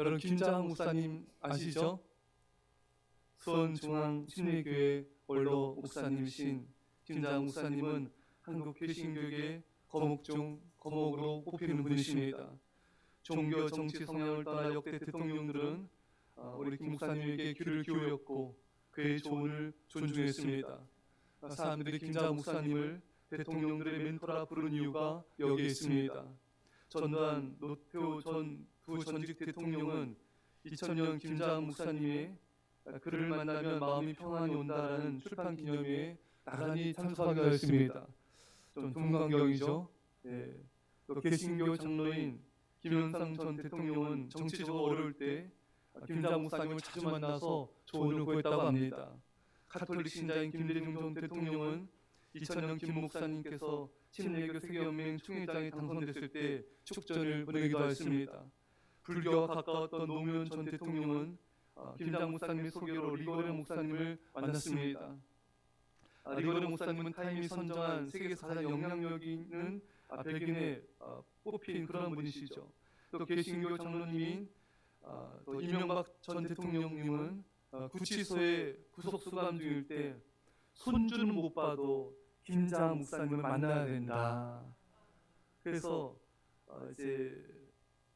여러분 김장한 목사님 아시죠? 수원중앙 침례교회 원로 목사님이신 김장한 목사님은 한국 개신교계 거목 중 거목으로 뽑히는 분이십니다. 종교 정치 성향을 떠나 역대 대통령들은 아, 우리 김 목사님에게 귀를 기울였고 그의 조언을 존중했습니다. 아, 사람들이 김장한 목사님을 대통령들의 멘토라 부른 이유가 여기에 있습니다. 전두환 노태우 전 두 전직 대통령은 2000년 김장한 목사님의 그를 만나면 마음이 평안이 온다라는 출판 기념회에 나란히 참석하게 하였습니다. 좀 동광경이죠. 예. 또 개신교 장로인 김영삼 전 대통령은 정치적으로 어려울 때 김장 목사님을 자주 만나서 조언을 구했다고 합니다. 가톨릭 신자인 김대중 전 대통령은 2000년 김 목사님께서 침례교 세계연맹 총회장에 당선됐을 때 축전을 보내기도 했습니다. 불교와 가까웠던 노무현 전 대통령은 아, 김장 목사님의 소개로 리거레 목사님을 만났습니다. 아, 리거레 목사님은 타임이 선정한 세계에서 가장 영향력 있는 아, 백인에 아, 뽑힌 그런 분이시죠. 또 개신교 장로님인 아, 또 이명박 전 대통령님은 아, 구치소에 구속 수감 중일 때 손주는 못 봐도 김장 목사님을 만나야 된다. 그래서 어, 이제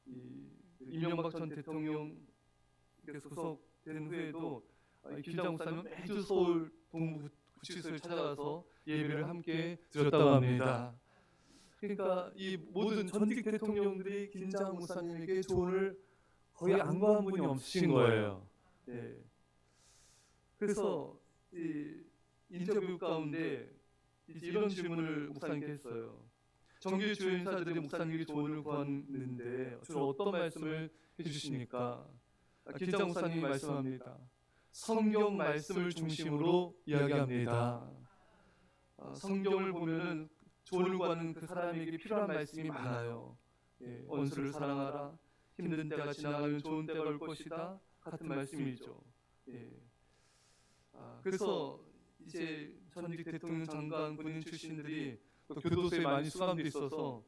이 이명박 전 대통령께서 구속된 후에도 어, 이 김장 목사님은 매주 서울 동부 구치소에 찾아가서 예배를 함께 드렸다고 합니다. 그러니까 이 모든 전직 대통령들이 김장 목사님에게 조언을 거의 안 구한 분이 없으신 거예요. 예. 그래서 이 인터뷰 가운데 이런 질문을 목사님께 했어요. 정규 주요 인사들이 목사님에게 조언을 구했는데 주로 어떤 말씀을 해주십니까? 아, 길장 목사님이 말씀합니다. 성경 말씀을 중심으로 이야기합니다. 아, 성경을 보면은 조언을 구하는 그 사람에게 필요한 말씀이 많아요. 예, 원수를 사랑하라. 힘든 때가 지나가면 좋은 때가 올 것이다. 같은 말씀이죠. 예. 아, 그래서 이제 전직 대통령 장관 군인 출신들이 또 교도소에 많이 수감돼 있어서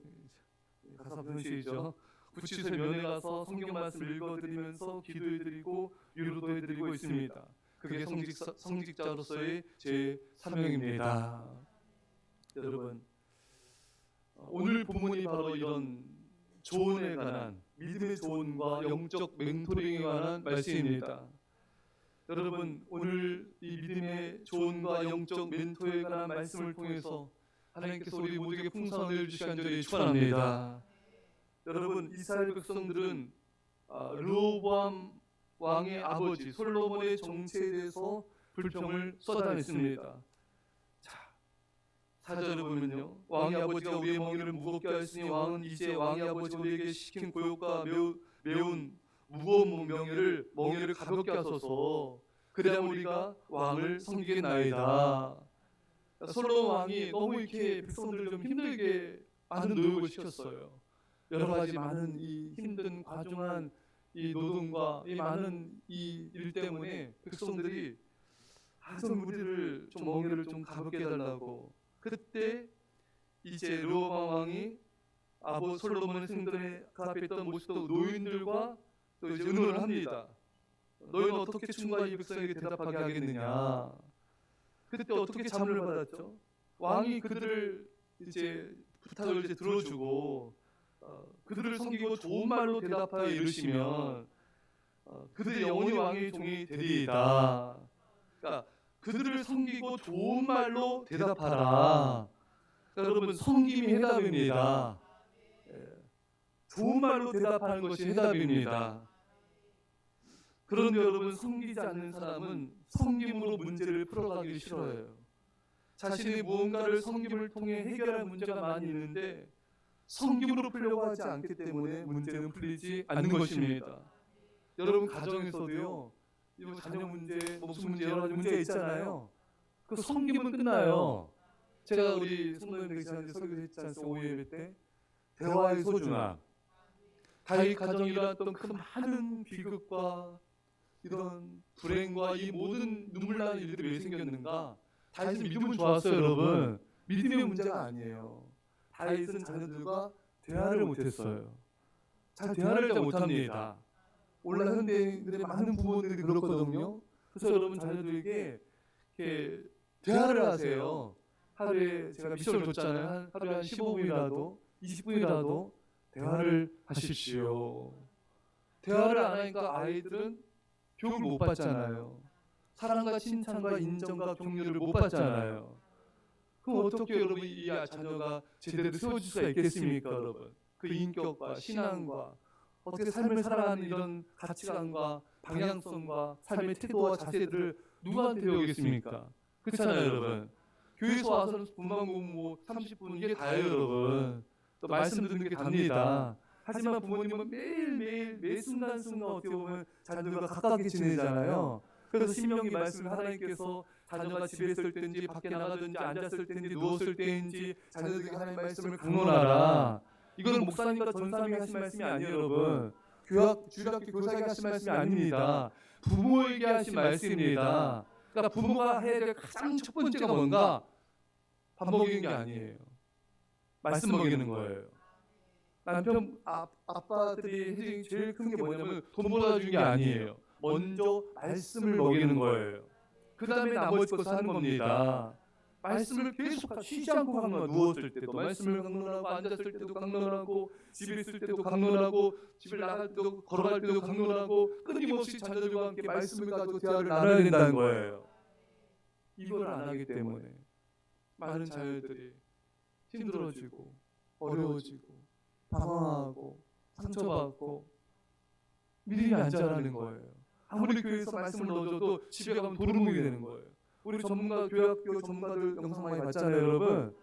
예, 가사 표시이죠. 구치소에 면회 가서 성경 말씀 읽어드리면서 기도해드리고 위로도 해드리고 있습니다. 그게 성직사, 성직자로서의 제 사명입니다. 여러분 어, 오늘 본문이 바로 이런 조언에 관한 믿음의 조언과 영적 멘토링에 관한 말씀입니다. 여러분 오늘 이 믿음의 조언과 영적 멘토에 관한 말씀을 통해서 하나님께서 우리 모두에게 풍성을 주시는 줄에 축원합니다. 여러분 이스라엘 백성들은 아, 르호보암 왕의 아버지 솔로몬의 정치에 대해서 불평을 쏟아냈습니다. 자 사절을 보면요 왕의 아버지가 우리의 멍에를 무겁게 하였으니 왕은 이제 왕의 아버지 우리에게 시킨 고욕과 매우 매운 무거운 명예를 멍에를 가볍게 하소서 그래야 우리가 왕을 섬기겠나이다. 솔로몬 왕이 너무 이렇게 백성들을 좀 힘들게 많은 노력을 시켰어요. 여러 가지 많은 이 힘든 과중한 이 노동과 이 많은 이 일 때문에 백성들이 하선 우리를 좀 멍에를 좀 가볍게 해달라고 그때 이제 르호방 왕이 아버 솔로몬의 생전에 그 앞에 있던 모습도 노인들과 또 이제 의논을 합니다. 너희는 어떻게 이 백성에게 대답하게 하겠느냐? 그때 어떻게 잠을 받았죠? 왕이 그들을 이제 부탁을 이제 들어주고 어, 그들을 섬기고 좋은 말로 대답하여 이르시면 어, 그들의 영원히 왕의 종이 되리이다. 그러니까 그들을 섬기고 좋은 말로 대답하라. 그러니까 여러분 섬김이 해답입니다. 예. 좋은 말로 대답하는 것이 해답입니다. 그런데 여러분 섬기지 않는 사람은 섬김으로 문제를 풀어가기 싫어해요. 자신이 무언가를 섬김을 통해 해결할 문제가 많이 있는데 섬김으로 풀려고 하지 않기 때문에 문제는 풀리지 않는 것입니다. 여러분 가정에서도요. 자녀 문제, 목숨 문제 여러 가지 문제 있잖아요. 그 섬김은 끝나요. 제가 우리 성도님들 지난주에 설교 했지 않습니까? 오후 예배 때 대화의 소중함. 다윗 가정이 일어났던 그 많은 비극과 이런 불행과 이 모든 눈물 나는 일들이 왜 생겼는가? 다윗은 믿음은 좋았어요, 여러분. 믿음의 문제가 아니에요. 다윗은 자녀들과 대화를 못했어요. 잘 대화를 잘 못합니다. 오늘날 현대인들의 많은 부모들이 그렇거든요. 그래서 여러분 자녀들에게 이렇게 대화를 하세요. 하루에 제가 미션을 줬잖아요. 한, 하루에 한 15분이라도 20분이라도 대화를 하십시오. 대화를 안 하니까 아이들은 교육을 못 받잖아요. 사랑과 칭찬과 인정과 격려를 못 받잖아요. 그럼 어떻게 여러분 이 자녀가 제대로 세워질 수가 있겠습니까, 여러분? 그 인격과 신앙과 어떻게 삶을 살아가는 이런 가치관과 방향성과 삶의 태도와 자세들을 누구한테 배우겠습니까? 그렇잖아요, 여러분. 교회에서 와서는 분만 공부 30분 이게 다예요, 여러분. 또 말씀 듣는 게 답니다. 하지만 부모님은 매일매일 매 순간순간 어떻게 보면 자녀들과 가깝게 지내잖아요. 그래서 신명기 말씀을 하나님께서 자녀가 집에 있을 때인지 밖에 나가든지 앉았을 때인지 누웠을 때인지 자녀들에게 하나님 말씀을 강론하라. 이거는 목사님과 전사님이 하신 말씀이 아니에요, 여러분. 교학 주일학교 교사에게 하신 말씀이 아닙니다. 부모에게 하신 말씀입니다. 그러니까 부모가 해야 될 가장 첫 번째가 뭔가 밥 먹이는 게 아니에요. 말씀 먹이는 거예요. 남편 아, 아빠들이 해준 제일 큰 게 뭐냐면 돈 벌어다 주는 게 아니에요. 먼저 말씀을 먹이는 거예요. 그 다음에 나머지 것을 하는 겁니다. 말씀을 계속 쉬지 않고 강론 누웠을 때도 말씀을 강론하고 앉았을 때도 강론하고 집에 있을 때도 강론하고 집을 나갈 때도 걸어갈 때도 강론하고 끊임없이 자녀들과 함께 말씀을 가지고 대화를 나눠야 된다는 거예요. 이걸 안 하기 때문에 많은 자녀들이 힘들어지고 어려워지고 방황하고 상처받고 믿음이 안 자라는 거예요. 아무리 교회에서 말씀을 넣어줘도 집에 가면 도루묵이 되는 거예요. 우리 전문가 교회학교 전문가들 영상 많이 봤잖아요, 여러분.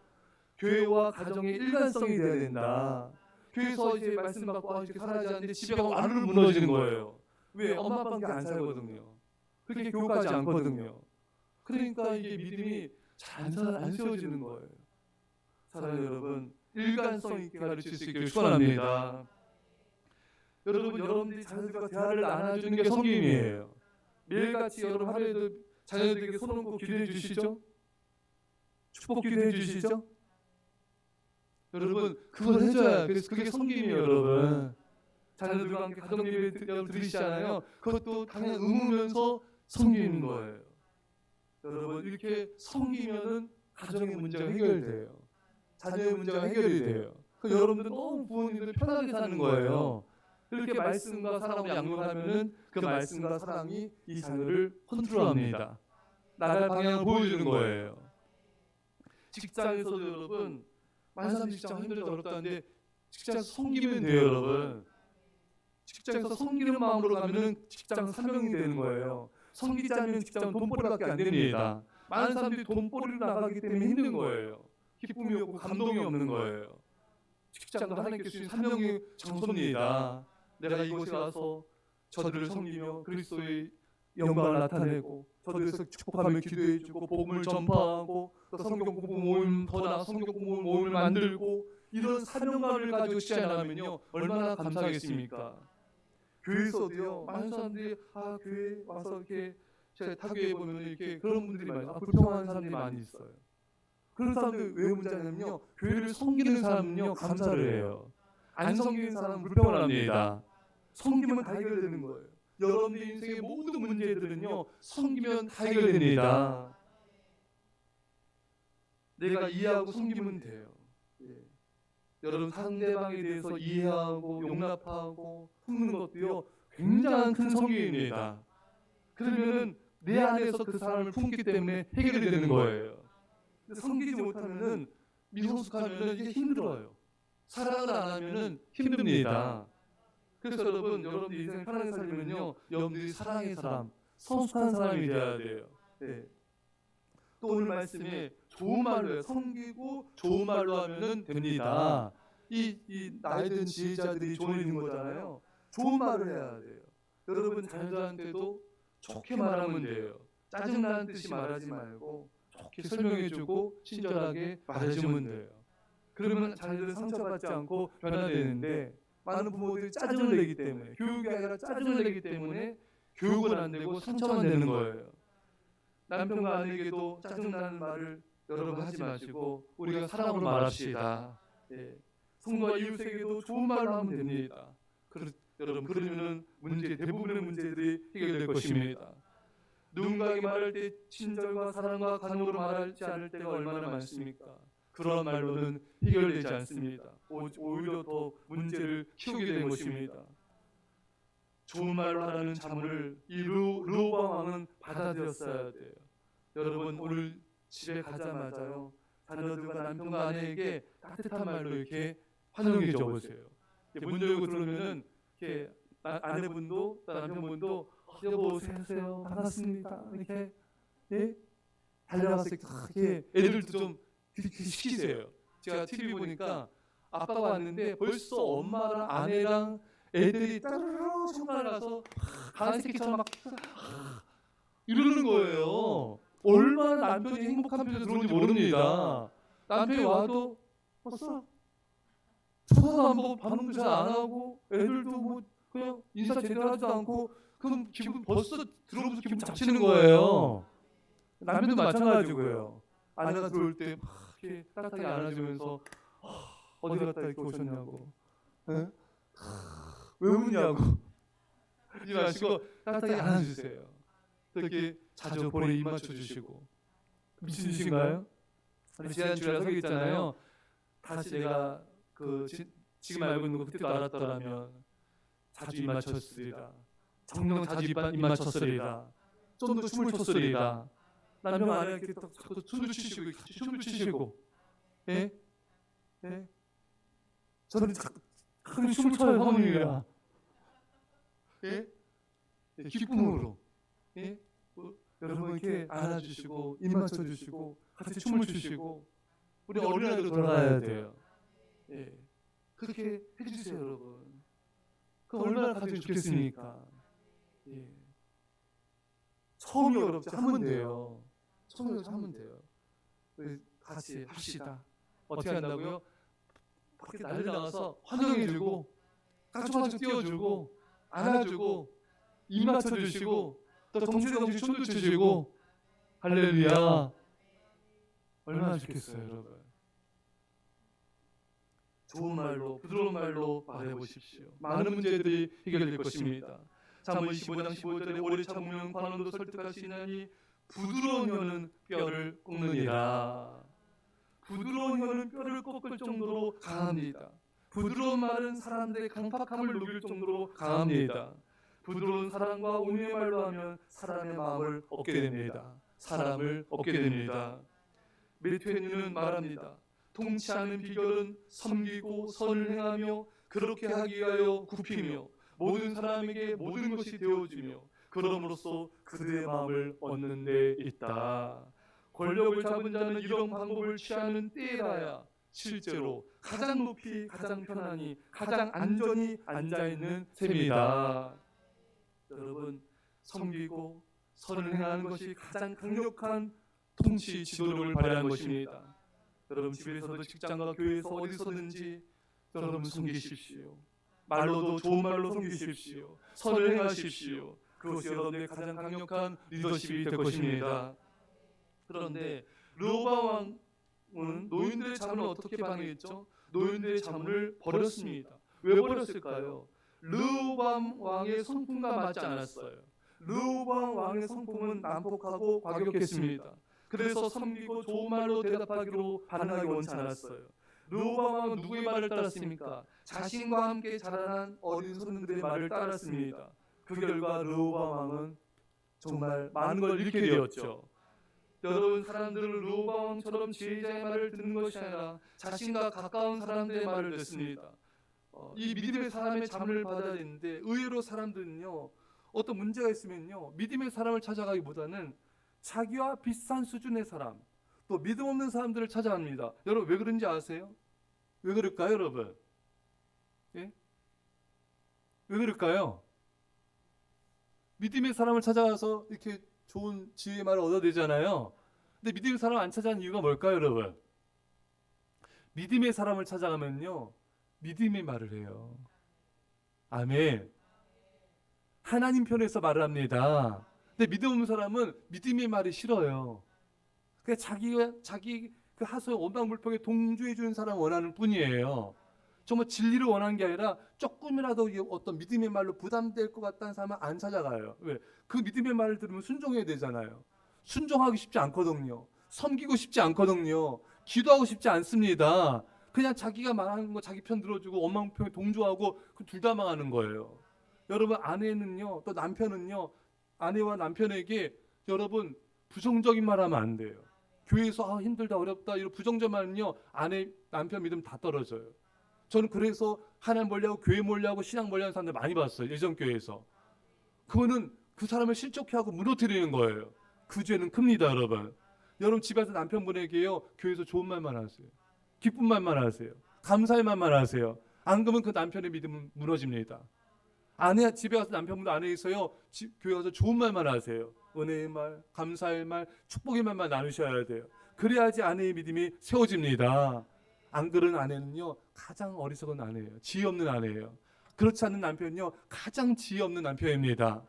교회와 가정의 일관성이 돼야 된다. 교회에서 이제 말씀 받고 아, 이렇게 살아야지 하는데 집에 가면 안으로 무너지는 거예요. 왜? 엄마 아빠한테 안 살거든요. 그렇게 교육하지 않거든요. 그러니까 이게 믿음이 잘안 세워지는 거예요. 사랑하는 여러분, 일관성 있게 가르칠 수 있기를 축원합니다. 여러분, 여러분들이 자녀들과 대화를 나눠주는 게 성김이에요. 매일같이 여러분 하루에도 자녀들에게 손 얹고 기도해 주시죠? 축복 기도해 주시죠? 여러분, 그걸 해줘야 그래서 그게 성김이에요, 여러분. 자녀들과 함께 가정 예배 드리시잖아요. 그것도 당연히 의무면서 성기는 거예요. 여러분 이렇게 성기면은 가정의 문제가 해결돼요. 자녀의 문제가 해결이 돼요. 그 여러분들 너무 부모님들 편하게 사는 거예요. 이렇게 말씀과 사랑으로 양육하면은 그 말씀과 사랑이 이 자녀를 컨트롤합니다. 나갈 방향을 보여주는 거예요. 직장에서도 여러분 사람들이 직장 힘들다 어렵다는데 직장에서 섬기면 돼요, 여러분. 직장에서 섬기는 마음으로 가면은 직장 사명이 되는 거예요. 섬기지 않으면 직장은 돈벌이밖에 안 됩니다. 많은 사람들이 돈벌이로 나가기 때문에 힘든 거예요. 기쁨이 없고 감동이 없는 거예요. 직장도 하나님께 주신 사명의 장소입니다. 내가 이곳에 와서 저들을 섬기며 그리스도의 영광을 나타내고 저들에서 축복하며 기도해주고 복음을 전파하고 또 성경 공부 모임 더 나아 성경 공부 모임을 만들고 이런 사명감을 가지고 시작해 나가면요 얼마나 감사하겠습니까? 교회에서도요 많은 사람들이 아 교회 와서 이렇게 제가 타교에 보면 이렇게 그런 분들이 많아요. 아, 불평하는 사람들이 많이 있어요. 그런 사람들 왜 문제냐면요 교회를 섬기는 사람은요 감사를 해요. 안 섬기는 사람은 불평을 합니다. 섬기면 다 해결되는 거예요. 여러분들 인생의 모든 문제들은요 섬기면 다 해결됩니다. 내가 이해하고 섬기면 돼요. 예. 여러분 상대방에 대해서 이해하고 용납하고 품는 것도요 굉장한 큰 성경입니다. 그러면은 내 안에서 그 사람을 품기 때문에 해결이 되는 거예요. 섬기지 못하면은 미성숙하면은 이게 힘들어요. 사랑을 안 하면은 힘듭니다. 그래서 여러분 여러분들 인생 편하게 살려면요 여러분들이 사랑의 사람, 성숙한 사람이 되어야 돼요. 네. 또 오늘 말씀에 좋은 말로. 섬기고 좋은 말로 하면은 됩니다. 이, 이 나이 든 지혜자들이 조언해주는 거잖아요. 좋은 말을 해야 돼요. 여러분 자녀들한테도 좋게 말하면 돼요. 짜증나는 뜻이 말하지 말고 좋게 설명해주고 친절하게 말해주면 돼요. 그러면 자녀들은 상처받지 않고 변화되는데 많은 부모들이 짜증을 내기 때문에 교육이 아니라 짜증을 내기 때문에 교육은 안 되고 상처만 되는 거예요. 남편과 아내에게도 짜증나는 말을 여러분 하지 마시고 우리가 사랑으로 말합시다. 예. 성과 이웃에게도 좋은 말로 하면 됩니다. 그렇, 여러분 그러면은 문제 대부분의 문제들이 해결될 것입니다. 누군가에게 말할 때 친절과 사랑과 간혹으로 말하지 않을 때가 얼마나 많습니까? 그런 말로는 해결되지 않습니다. 오- 오히려 더 문제를 키우게 된 것입니다. 좋은 말로 하라는 자문을 이 르- 르호방 왕은 받아들였어야 돼요. 여러분 오늘 집에 가자마자요 자녀들과 남편과 아내에게 따뜻한 말로 이렇게 환영해 줘 보세요. 문 열고 나- 아내분도 또 남편분도 어, 여보 오세요 반갑습니다 이렇게 예 달려가서 이렇게 애들도 좀 시키세요. 제가 TV 보니까 아빠가 왔는데 벌써 엄마랑 아내랑 애들이 따르르 손발 가서 강한 새끼처럼 막 이러는 거예요. 얼마나 남편이 행복한 표정 들어온지 모릅니다. 남편이 와도 벌써 쳐다도 안 보고 반응도 잘 안 하고 애들도 뭐 그냥 인사 제대로 하지도 않고 그럼 기분 벌써 들어오면서 기분 잡치는 거예요. 남편도 마찬가지고요. 아내가 들어올 때 막 이렇게 따뜻하게 안아주면서 아, 어디 갔다 이렇게 오셨냐고. 에? 왜 우냐고. 이러지 마시고 따뜻하게 안아주세요. 또 이렇게 자주 볼에 입 맞춰주시고 미친이신가요? 우리 지난주에 설교 있잖아요. 다시 내가 그 지, 지금 알고 있는 거 그때도 알았더라면 자주 입 맞췄으리라. 정령 자주 입, 입 맞췄으리라. 좀 더 춤을 췄으리라. 남편 아내 이렇게 딱 자꾸 춤을 추시고 춤을 추시고 예? 예? 저는 자꾸 자꾸 춤을 춰요 사모님이랑 예? 예, 기쁨으로 예? 뭐, 여러분 이렇게 안아주시고 입 맞춰주시고 같이 춤을 추시고 우리 어린아이로 돌아가야 돼요 예. 그렇게 해주세요 여러분 그 얼마나 가족이 좋겠습니까 예. 처음이 어렵지 하면 돼요. 처음이 어렵지 하면 돼요. 같이 합시다. 어떻게 한다고요? 밖에 난리 나가서 환영해 주고 까쳐가지고 띄워주고 안아주고 입 맞춰주시고 또 덩실덩실 춤도 추시고 할렐루야. 얼마나 좋겠어요 여러분. 좋은 말로 부드러운 말로 말해보십시오. 많은 문제들이 해결될 것입니다 잠언 25장 15절에 오래 참으면 관원도 설득할 수 있나니 부드러운 혀는 뼈를 꺾느니라 부드러운 혀는 뼈를 꺾을 정도로 강합니다 부드러운 말은 사람들의 강팍함을 녹일 정도로 강합니다 부드러운 사랑과 온유의 말로 하면 사람의 마음을 얻게 됩니다. 사람을 얻게 됩니다. 메트에는 말합니다. 통치 않은 비결은 섬기고 선을 행하며 그렇게 하기 위하여 굽히며 모든 사람에게 모든 것이 되어주며 그럼으로써 그들의 마음을 얻는 데 있다. 권력을 잡은 자는 이런 방법을 취하는 때에라야 실제로 가장 높이 가장 편안히 가장 안전히 앉아 있는 셈이다. 여러분 섬기고 선을 행하는 것이 가장 강력한 통치 지도력을 발휘하는 것입니다. 여러분 집에서도 직장과 교회에서 어디서든지 여러분 섬기십시오. 말로도 좋은 말로 섬기십시오. 선을 행하십시오. 그것이 여러분의 가장 강력한 리더십이 될 것입니다. 그런데 르호바 왕은 노인들의 자문을 어떻게 방해했죠? 노인들의 자문을 버렸습니다. 왜 버렸을까요? 르호밤 왕의 성품과 맞지 않았어요. 르호밤 왕의 성품은 난폭하고 과격했습니다. 그래서 섬기고 좋은 말로 대답하기로 반응하기 원치 않았어요. 르호밤 왕은 누구의 말을 따랐습니까? 자신과 함께 자라난 어린 손님들의 말을 따랐습니다. 그 결과 르호밤 왕은 정말 많은 걸 잃게 되었죠. 여러분 사람들은 르호밤 왕처럼 지혜자의 말을 듣는 것이 아니라 자신과 가까운 사람들의 말을 듣습니다. 어, 이 믿음의 사람의 자문을 받아야 되는데 의외로 사람들은요 어떤 문제가 있으면요 믿음의 사람을 찾아가기보다는 자기와 비슷한 수준의 사람 또 믿음 없는 사람들을 찾아갑니다. 여러분 왜 그런지 아세요? 왜 그럴까요, 여러분? 예? 왜 그럴까요? 믿음의 사람을 찾아가서 이렇게 좋은 지혜의 말을 얻어내잖아요. 근데 믿음의 사람 안 찾아가는 이유가 뭘까요, 여러분? 믿음의 사람을 찾아가면요. 믿음의 말을 해요. 아멘. 하나님 편에서 말을 합니다. 근데 믿음 없는 사람은 믿음의 말이 싫어요. 그냥 자기가 자기 그 하소연 원방불평에 동조해 주는 사람 원하는 뿐이에요. 정말 진리를 원하는 게 아니라 조금이라도 어떤 믿음의 말로 부담될 것 같다는 사람은 안 찾아가요. 왜? 그 믿음의 말을 들으면 순종해야 되잖아요. 순종하기 쉽지 않거든요. 섬기고 싶지 않거든요. 기도하고 싶지 않습니다. 그냥 자기가 말하는 거 자기 편 들어주고 편에 동조하고 그 둘 다 망하는 거예요. 여러분 아내는요 또 남편은요 아내와 남편에게 여러분 부정적인 말 하면 안 돼요. 교회에서 아, 힘들다 어렵다 이런 부정적 말은요 아내 남편 믿음 다 떨어져요. 저는 그래서 하나님 몰려고 교회 몰려고 신앙 몰려는 사람들 많이 봤어요 예전 교회에서. 그거는 그 사람을 실족해 하고 무너뜨리는 거예요. 그 죄는 큽니다 여러분. 여러분 집에서 남편분에게요 교회에서 좋은 말만 하세요. 기쁜 말만 하세요. 감사의 말만 하세요. 안 그러면 그 남편의 믿음은 무너집니다. 아내 집에 가서 남편분도 아내에서요 집, 교회 가서 좋은 말만 하세요. 은혜의 말, 감사의 말, 축복의 말만 나누셔야 돼요. 그래야지 아내의 믿음이 세워집니다. 안 그런 아내는요 가장 어리석은 아내예요. 지혜 없는 아내예요. 그렇지 않는 남편은요 가장 지혜 없는 남편입니다.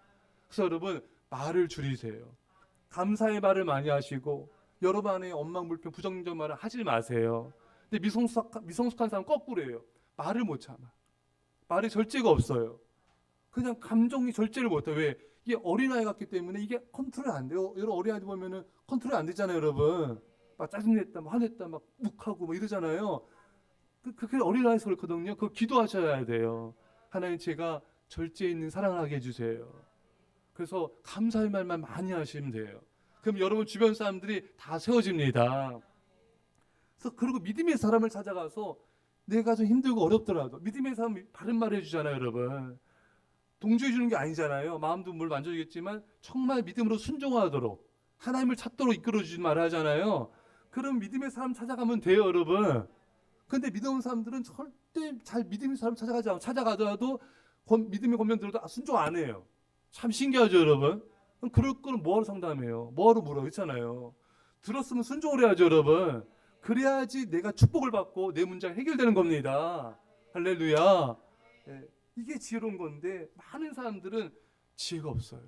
그래서 여러분 말을 줄이세요. 감사의 말을 많이 하시고 여러분 안에 엉망 불평 부정적 말을 하지 마세요. 근데 미성숙 미성숙한 사람 거꾸로예요. 말을 못 참아. 말에 절제가 없어요. 그냥 감정이 절제를 못해. 왜? 이게 어린아이 같기 때문에 이게 컨트롤 안 돼요. 여러분 어린아이들 보면은 컨트롤 안 되잖아요, 여러분. 막 짜증냈다, 막 화냈다, 막 욱하고 막 이러잖아요. 그, 그게 어린아이 소리거든요. 그거 기도하셔야 돼요. 하나님 제가 절제 있는 사랑을 하게 해주세요. 그래서 감사의 말만 많이 하시면 돼요. 그럼 여러분 주변 사람들이 다 세워집니다. 그래서 그리고 믿음의 사람을 찾아가서 내가 좀 힘들고 어렵더라도 믿음의 사람이 바른 말 해주잖아요, 여러분. 동조해 주는 게 아니잖아요. 마음도 물 만져주겠지만 정말 믿음으로 순종하도록 하나님을 찾도록 이끌어 주지 말아 하잖아요. 그럼 믿음의 사람 찾아가면 돼요, 여러분. 근데 믿음 사람들은 절대 잘 믿음의 사람 찾아가지 않고 찾아가더라도 권- 믿음의 권면 들어도 아, 순종 안 해요. 참 신기하죠, 여러분. 그럼 그럴 거는 뭐하러 상담해요? 뭐하러 물어? 그렇잖아요. 들었으면 순종을 해야죠, 여러분. 그래야지 내가 축복을 받고 내 문제가 해결되는 겁니다. 할렐루야. 예, 이게 지혜로운 건데 많은 사람들은 지혜가 없어요.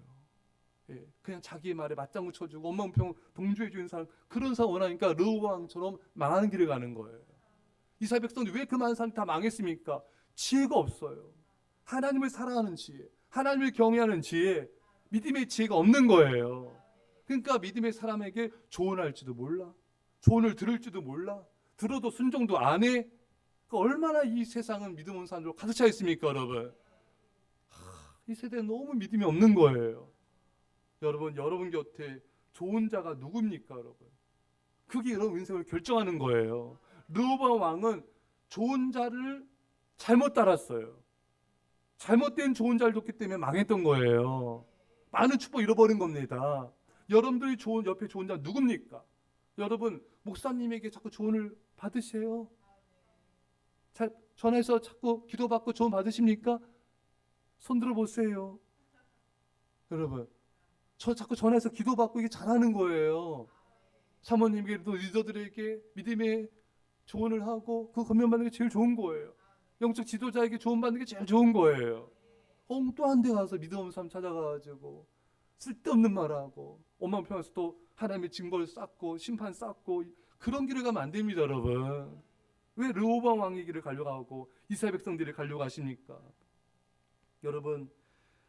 예, 그냥 자기의 말에 맞장구 쳐주고 엄마평 동조해 주는 사람 그런 사람 원하니까 르왕처럼 망하는 길을 가는 거예요. 이스라엘 백성들이 왜그 많은 사람이 다 망했습니까? 지혜가 없어요. 하나님을 사랑하는 지혜, 하나님을 경외하는 지혜, 믿음의 지혜가 없는 거예요. 그러니까 믿음의 사람에게 조언할지도 몰라. 조언을 들을지도 몰라. 들어도 순종도 안 해. 그 얼마나 이 세상은 믿음 없는 사람들로 가득 차 있습니까, 여러분? 하, 이 세대는 너무 믿음이 없는 거예요. 여러분, 여러분 곁에 좋은 자가 누굽니까, 여러분? 그게 여러분 인생을 결정하는 거예요. 르호보암 왕은 좋은 자를 잘못 따랐어요. 잘못된 좋은 자를 뒀기 때문에 망했던 거예요. 많은 축복 잃어버린 겁니다. 여러분들이 좋은 옆에 좋은 자 누굽니까? 여러분 목사님에게 자꾸 조언을 받으세요. 잘 전화해서 자꾸 기도받고 조언 받으십니까? 손 들어 보세요. 여러분 저 자꾸 전화해서 기도받고 이게 잘하는 거예요. 사모님에게도 리더들에게 믿음의 조언을 하고 그 건면받는 게 제일 좋은 거예요. 영적 지도자에게 조언 받는 게 제일 좋은 거예요. 엉뚱한 데 가서 믿음 없는 사람 찾아가가지고 쓸데없는 말하고 엄마 편에서 또 하나님의 증거를 쌓고 심판 쌓고 그런 길을 가면 안 됩니다, 여러분. 왜 르호방 왕의 길을 가려고 하고 이스라엘 백성들이 가려고 하십니까? 여러분,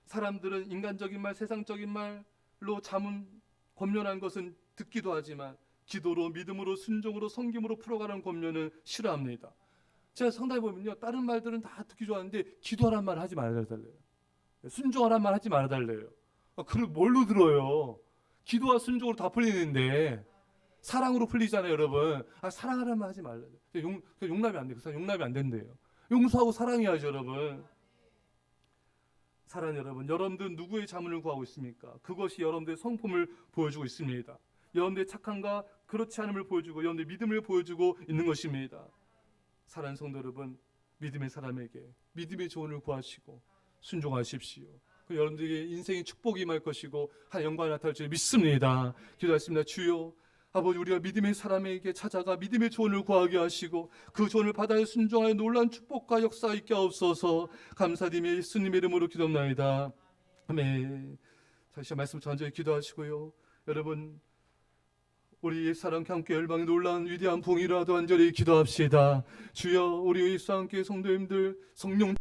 사람들은 인간적인 말, 세상적인 말로 자문 권면한 것은 듣기도 하지만 기도로 믿음으로 순종으로 성김으로 풀어가는 권면을 싫어합니다. 제가 상담해 보면요, 다른 말들은 다 듣기 좋아하는데 기도하란 말 하지 말아달래요. 순종하란 말 하지 말아달래요. 아, 그걸 뭘로 들어요? 기도와 순종으로 다 풀리는데 사랑으로 풀리잖아요, 여러분. 아, 사랑하란 말 하지 말래요. 용, 그 용납이 안 돼. 그 사람 용납이 안 된대요. 용서하고 사랑해야죠, 여러분. 사랑 여러분, 여러분들 누구의 자문을 구하고 있습니까? 그것이 여러분들의 성품을 보여주고 있습니다. 여러분들의 착함과 그렇지 않음을 보여주고 여러분들의 믿음을 보여주고 있는 것입니다. 사랑하는 성도 여러분, 믿음의 사람에게 믿음의 조언을 구하시고 순종하십시오. 그 여러분들에게 인생의 축복이 임할 것이고 한 영광이 나타날 줄 믿습니다. 기도하겠습니다. 주여 아버지 우리가 믿음의 사람에게 찾아가 믿음의 조언을 구하게 하시고 그 조언을 받아 순종하여 놀란 축복과 역사가 있게 하옵소서 감사드리며 예수님 이름으로 기도합나이다. 아멘. 다시 말씀 전전히 기도하시고요. 여러분 우리 옛사랑과 함께 열방의 놀라운 위대한 봉이라도 간절히 기도합시다. 주여 우리 옛사랑께 성도님들 성령